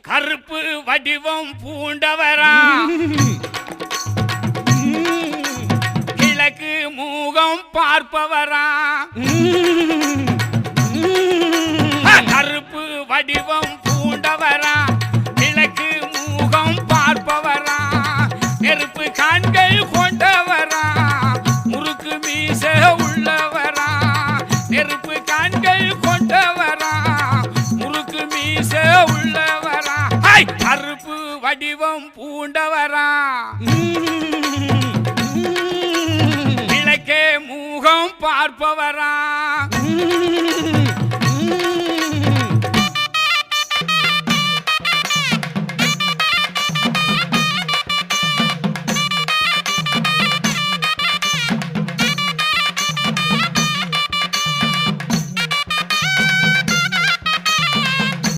கருப்பு வடிவம் பூண்டவரா. கிழக்கு மூகம் பார்ப்பவரா. கருப்பு வடிவம் பூண்டவரா. கிழக்கு மூகம் பார்ப்பவரா. நெருப்பு கண்கள் கொண்டவரா. முறுக்கு மீச உள்ளவரா. நெருப்பு கண்கள் கொண்டவரா. முறுக்கு மீச உள்ளவரா கருப்பு வடிவம் பூண்டவரா? கிழக்கே மூகம் பார்ப்பவரா?